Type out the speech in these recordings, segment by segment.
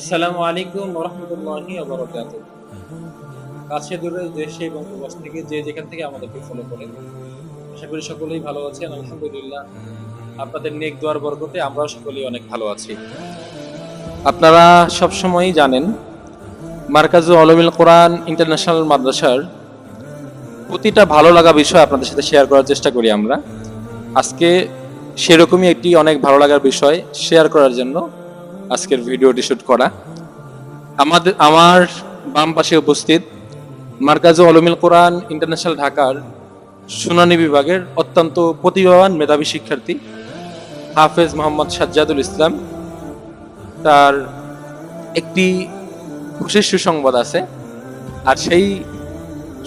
আসসালামু আলাইকুম রহমতুল্লাহি কাছে দূরে দেশে এবং থেকে যে যেখান থেকে আমাদেরকে ফলো করেন আশা করি সকলেই ভালো আছেন, আলহামদুলিল্লাহ। আপনাদের নেক দোয়ার বরকতে সকলেই অনেক ভালো আছি। আপনারা সবসময়ই জানেন, মার্কাজু আলমিল কোরআন ইন্টারন্যাশনাল মাদ্রাসার প্রতিটা ভালো লাগা বিষয় আপনাদের সাথে শেয়ার করার চেষ্টা করি আমরা। আজকে সেরকমই একটি অনেক ভালো লাগার বিষয় শেয়ার করার জন্য। আজকের ভিডিওটি শুট করা। আমাদের, আমার বাম পাশে উপস্থিত মার্কাজু আলমিল কোরআন ইন্টারন্যাশনাল ঢাকার শুনানি বিভাগের অত্যন্ত প্রতিভাবান মেধাবী শিক্ষার্থী হাফেজ মোহাম্মদ সাজ্জাদুল ইসলাম। তার একটি খুশির সুসংবাদ আছে। আর সেই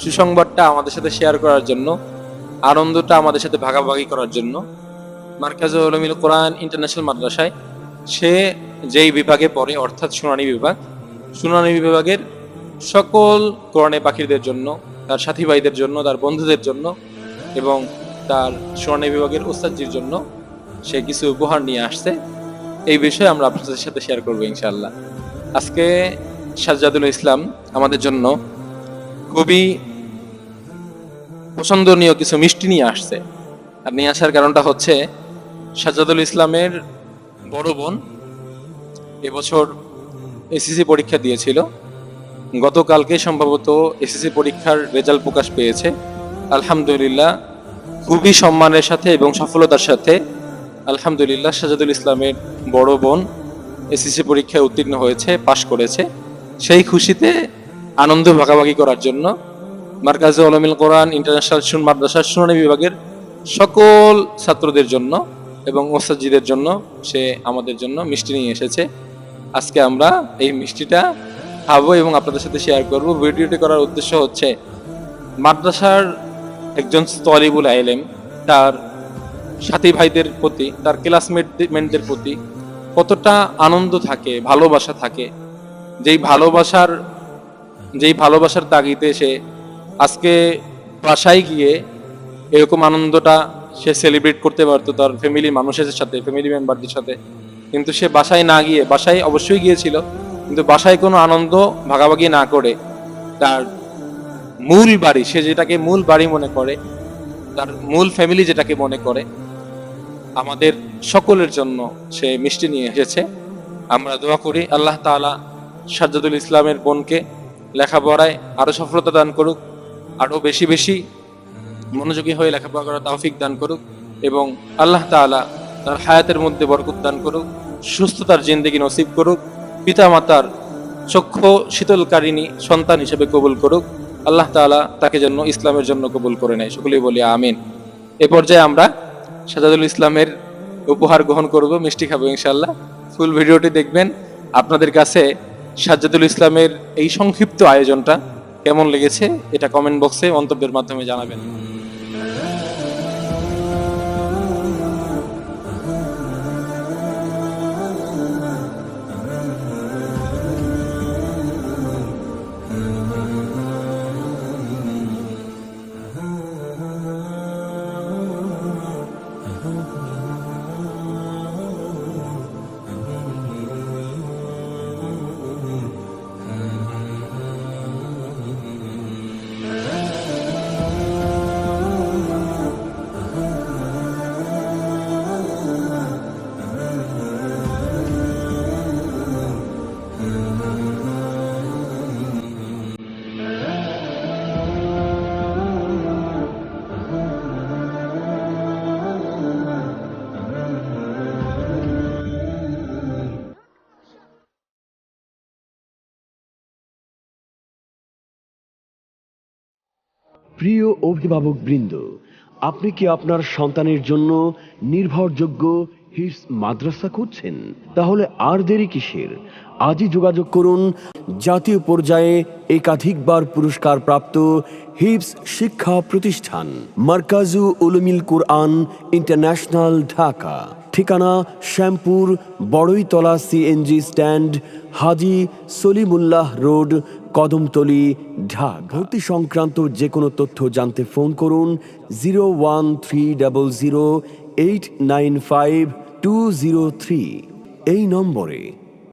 সুসংবাদটা আমাদের সাথে শেয়ার করার জন্য, আনন্দটা আমাদের সাথে ভাগাভাগি করার জন্য মার্কাজুল আলমিল কোরআন ইন্টারন্যাশনাল মাদ্রাসায় সে যেই বিভাগে পড়ে, অর্থাৎ শুনানি বিভাগ, শুনানি বিভাগের সকল কোরআনে পাখিদের জন্য, তার সাথী ভাইদের জন্য, তার বন্ধুদের জন্য এবং তার শুনানি বিভাগের ওস্তাদজির জন্য সে কিছু উপহার নিয়ে আসছে। এই বিষয়ে আমরা আপনাদের সাথে শেয়ার করব ইনশাল্লাহ আজকে সাজ্জাদুল ইসলাম আমাদের জন্য খুবই পছন্দনীয় কিছু মিষ্টি নিয়ে আসছে। আর নিয়ে আসার কারণটা হচ্ছে সাজ্জাদুল ইসলামের বড় বোন এবছর এসএসসি পরীক্ষা দিয়েছিল। গতকালকে সম্ভবত এসএসসি পরীক্ষার রেজাল্ট প্রকাশ পেয়েছে। আলহামদুলিল্লাহ, খুবই সম্মানের সাথে এবং সফলতার সাথে আলহামদুলিল্লাহ সাজাদুল ইসলামের বড় বোন এসএসসি পরীক্ষায় উত্তীর্ণ হয়েছে, পাশ করেছে। সেই খুশিতে আনন্দ ভাগাভাগি করার জন্য মার্কাজে আলমিল কোরআন, ইন্টারন্যাশনাল শুন মাদ্রাসার শুনানি বিভাগের সকল ছাত্রদের জন্য এবং ওস্তাদজিদের জন্য সে আমাদের জন্য মিষ্টি নিয়ে এসেছে। আজকে আমরা এই মিষ্টিটা খাব এবং আপনাদের সাথে শেয়ার করব। ভিডিওটি করার উদ্দেশ্য হচ্ছে, মাদ্রাসার একজন তলিবুল আইলেম, তার সাথী ভাইদের প্রতি, তার ক্লাসমেটদের প্রতি কতটা আনন্দ থাকে, ভালোবাসা থাকে। যেই ভালোবাসার যেই ভালোবাসার তাগিদে সে আজকে বাসায় গিয়ে এরকম আনন্দটা সে সেলিব্রেট করতে পারতো, তার ফ্যামিলি মানুষের সাথে ফ্যামিলি মেম্বারদের সাথে। কিন্তু সে বাসায় না গিয়ে, বাসায় অবশ্যই গিয়েছিল, কিন্তু বাসায় কোনো আনন্দ ভাগাভাগি না করে তার মূল বাড়ি, সে যেটাকে মূল বাড়ি মনে করে, তার মূল ফ্যামিলি যেটাকে মনে করে, আমাদের সকলের জন্য সে মিষ্টি নিয়ে এসেছে। আমরা দোয়া করি, আল্লাহ তাআলা সাজ্জাদুল ইসলামের বোনকে লেখাপড়ায় আরও সফলতা দান করুক আরও বেশি বেশি মনোযোগী হয়ে লেখাপড়া করার তৌফিক দান করুক এবং আল্লাহ তাআলা তার হায়াতের মধ্যে বরকত দান করুক, সুস্থতার জিন্দেগি নসিব করুক পিতা মাতার চক্ষু শীতলকারিণী সন্তান হিসেবে কবুল করুক, আল্লাহ তাআলা তাকে জন্য ইসলামের জন্য কবুল করে নেয়। সকলেই বলি আমিন। এ পর্যায়ে আমরা সাজাদুল ইসলামের উপহার গ্রহণ করব, মিষ্টি খাব ইনশাল্লাহ ফুল ভিডিওটি দেখবেন। আপনাদের কাছে সাজ্জাদুল ইসলামের এই সংক্ষিপ্ত আয়োজনটা কেমন লেগেছে, এটা কমেন্ট বক্সে মন্তব্যের মাধ্যমে জানাবেন। প্রিয় অভিভাবকবৃন্দ আপনি কি আপনার সন্তানের জন্য নির্ভরযোগ্য হিফস মাদ্রাসা খুঁজছেন তাহলে আর দেরি কিসের? আজই যোগাযোগ করুন। জাতীয় পর্যায়ে একাধিকবার পুরস্কার প্রাপ্ত হিপস শিক্ষা প্রতিষ্ঠান, মার্কাজু উলুমিল কুরআন ইন্টারন্যাশনাল ঢাকা। ঠিকানা Shyampur, Boroitola CNG stand, Haji Salimullah road, Kadamtali, Dhaka. ভর্তি সংক্রান্ত যে কোনো তথ্য জানতে ফোন করুন, zero one three double zero eight nine five two এই নম্বরে